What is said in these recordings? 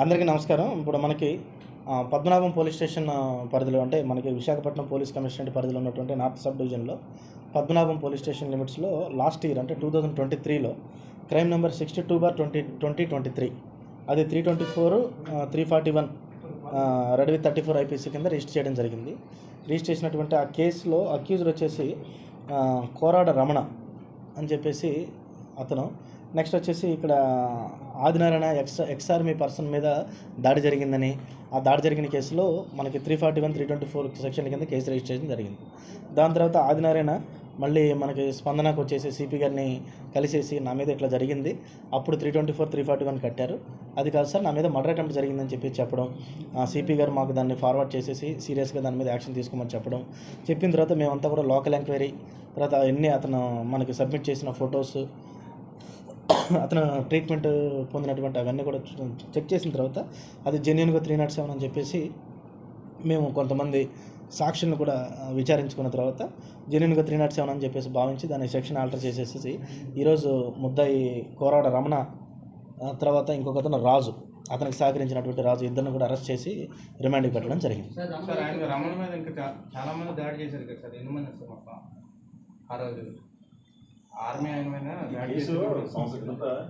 అందరికీ నమస్కారం. ఇప్పుడు మనకి పద్మనాభం పోలీస్ స్టేషన్ పరిధిలో అంటే మనకి విశాఖపట్నం పోలీస్ కమిషనరేట్ పరిధిలో ఉన్నటువంటి నార్త్ సబ్ డివిజన్లో పద్మనాభం పోలీస్ స్టేషన్ లిమిట్స్లో లాస్ట్ ఇయర్ అంటే టూ థౌజండ్ ట్వంటీ త్రీలో crime number sixty two bar twenty twenty twenty three. అది three twenty four three forty one read with thirty four IPC కింద register చేయడం జరిగింది. రిజిస్టర్ చేసినటువంటి ఆ కేసులో అక్యూజ్డ్ వచ్చేసి కోరాడ రమణ అని చెప్పేసి అతను నెక్స్ట్ వచ్చేసి ఇక్కడ Adinarayana ex ex army person మీద దాడి జరిగిందని ఆ దాడి జరిగిన కేసులో మనకి three forty one three twenty four section కింద కేసు రిజిస్ట్రేషన్ జరిగింది. దాని తర్వాత ఆదినారాయణ మళ్ళీ మనకి స్పందనకు వచ్చేసి సిపి గారిని కలిసేసి నా మీద ఇట్లా జరిగింది. అప్పుడు three twenty four three forty one కట్టారు. అది కాదు సార్ నా మీద మర్డర్ అటెంప్ట్ జరిగిందని చెప్పి చెప్పడం సిపి గారు మాకు దాన్ని ఫార్వర్డ్ చేసేసి సీరియస్గా దాని మీద యాక్షన్ తీసుకోమని చెప్పడం. చెప్పిన తర్వాత మేమంతా కూడా లోకల్ ఎంక్వైరీ తర్వాత ఎన్ని అతను మనకి సబ్మిట్ చేసిన ఫొటోస్ అతను ట్రీట్మెంట్ పొందినటువంటి అవన్నీ కూడా చెక్ చేసిన తర్వాత అది జెన్యున్గా త్రీ నాట్ సెవెన్ అని చెప్పేసి మేము కొంతమంది సాక్షులను కూడా విచారించుకున్న తర్వాత జెన్యున్గా త్రీ నాట్ సెవెన్ అని చెప్పేసి భావించి దాని సెక్షన్ ఆల్టర్ చేసేసి ఈరోజు ముద్దాయి కోరాడ రమణ తర్వాత ఇంకొక అతను రాజు అతనికి సహకరించినటువంటి రాజు ఇద్దరిని కూడా అరెస్ట్ చేసి రిమాండ్కి పెట్టడం జరిగింది. సార్ ఆయన రమణ మీద ఇంకా చాలా మంది దాడి చేశారు కదా సార్ ఎన్ని మంది ఆ రోజు. ఆర్మీ ఆయన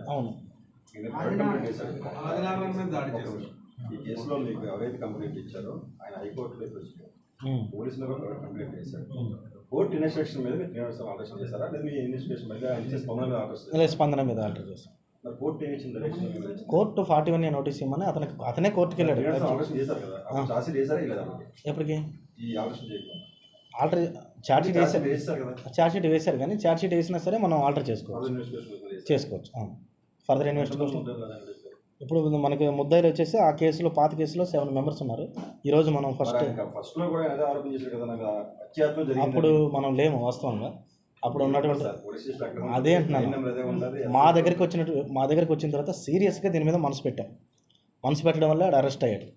అవును. ఈ కేసులో మీకు ఎవరైతే కంప్లైంట్ ఇచ్చారో ఆయన హైకోర్టులో వచ్చారు ఉమ్. పోలీసులు కూడా ప్రైవేట్ కంప్లైంట్ చేశారు? కోర్టు ఇన్వెస్టిగేషన్ మీద మీరు త్రీ అవర్స్ ఆల్టరేషన్ చేశారా? లేదా మీ ఇన్వెస్టిగేషన్ మీద ఇచ్చే స్పందన మీద ఆల్టరేషన్ చేశారా? ఇలా స్పందన మీద ఆల్టర్ మరి కోర్టు ఫార్టీ వన్ నోటీస్ ఇవ్వమని అతనికి అతనే కోర్టుకి వెళ్ళాడు. ఆల్టరేషన్ చేశారు కదా? అప్పుడు చార్జీ చేశారా లేదా? ఎప్పటికి? ఆల్టర్ ఛార్జ్ షీట్ వేసారు ఛార్జ్ షీట్ వేశారు కానీ ఛార్జ్ షీట్ వేసినా సరే మనం ఆల్టర్ చేసుకోవచ్చు. చేసుకోవచ్చు ఫర్దర్ ఇన్వెస్టిగేషన్ ఇప్పుడు మనకి ముద్దాయిలు వచ్చేసి ఆ కేసులో పాత కేసులో సెవెన్ మెంబర్స్ ఉన్నారు. ఈరోజు మనం ఫస్ట్ అప్పుడు మనం లేము వాస్తవంగా. అప్పుడు ఉన్నటువంటి. అదే అంటున్నాను. మా దగ్గరికి వచ్చినట్టు మా దగ్గరికి వచ్చిన తర్వాత సీరియస్గా దీని మీద మనసు పెట్టాం. మనసు పెట్టడం వల్ల అరెస్ట్ అయ్యాడు.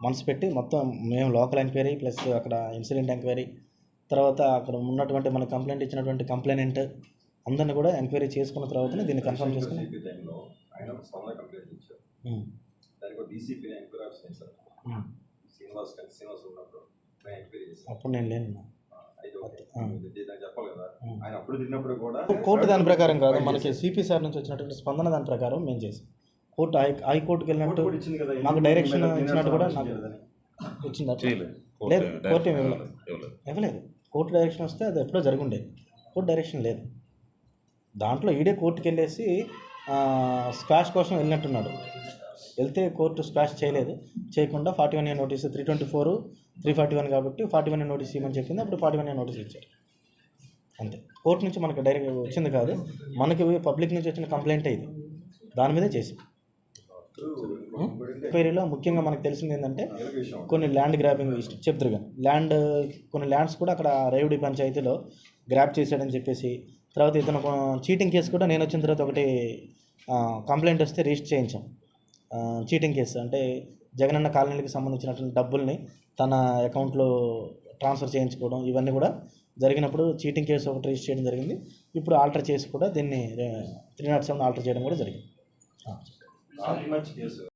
మనసు పెట్టి మొత్తం మేము లోకల్ ఎంక్వైరీ ప్లస్ అక్కడ ఇన్సిడెంట్ ఎంక్వైరీ తర్వాత అక్కడ ఉన్నటువంటి మన కంప్లైంట్ ఇచ్చినటువంటి కంప్లైనెంట్ అందరిని కూడా ఎంక్వైరీ చేసుకున్న తర్వాతనే దీన్ని కన్ఫర్మ్ చేసుకుని అప్పుడు నేను లేను. కోర్టు దాని ప్రకారం కాదు మనకి సిపి సార్ నుంచి వచ్చినటువంటి స్పందన దాని ప్రకారం మేము చేసాం కోర్టు హై హైకోర్టుకి కోర్టు వెళ్ళినట్టు మాకు డైరెక్షన్ ఇచ్చినట్టు కూడా నాకు. వచ్చిందా లేదు కోర్టు ఏమి ఇవ్వలేదు. కోర్టు డైరెక్షన్ వస్తే అది ఎప్పుడో జరుగుండేది. కోర్టు డైరెక్షన్ లేదు. దాంట్లో ఈడే కోర్టుకి వెళ్ళేసి స్క్వాష్ కోసం వెళ్ళినట్టున్నాడు. వెళ్తే కోర్టు స్క్వాష్ చేయలేదు. చేయకుండా forty one year notice three twenty four three forty one కాబట్టి ఫార్టీ వన్ ఇయర్ నోటీస్ ఇవ్వమని చెప్పింది. అప్పుడు ఫార్టీ వన్ ఇయర్ నోటీస్ ఇచ్చారు అంతే. కోర్టు నుంచి మనకు డైరెక్ట్ వచ్చింది కాదు. మనకి పబ్లిక్ నుంచి వచ్చిన కంప్లైంట్ ఇది. దాని మీదే చేసి ఎంక్వైరీలో ముఖ్యంగా మనకు తెలిసింది ఏంటంటే కొన్ని ల్యాండ్ గ్రాబింగ్ చెప్తారు కానీ ల్యాండ్ కొన్ని ల్యాండ్స్ కూడా అక్కడ రేవుడి పంచాయతీలో గ్రాప్ చేశాడని చెప్పేసి తర్వాత ఇతను చీటింగ్ కేసు కూడా నేను వచ్చిన తర్వాత ఒకటి కంప్లైంట్ వస్తే రిజిస్టర్ చేయించాం. Cheating case. అంటే జగనన్న కాలనీకి సంబంధించినటువంటి డబ్బుల్ని తన అకౌంట్లో ట్రాన్స్ఫర్ చేయించుకోవడం ఇవన్నీ కూడా జరిగినప్పుడు చీటింగ్ కేసు ఒకటి రిజిస్టర్ చేయడం జరిగింది. ఇప్పుడు ఆల్టర్ చేసి కూడా దీన్ని త్రీ నాట్ సెవెన్ ఆల్టర్ చేయడం కూడా జరిగింది. Not much case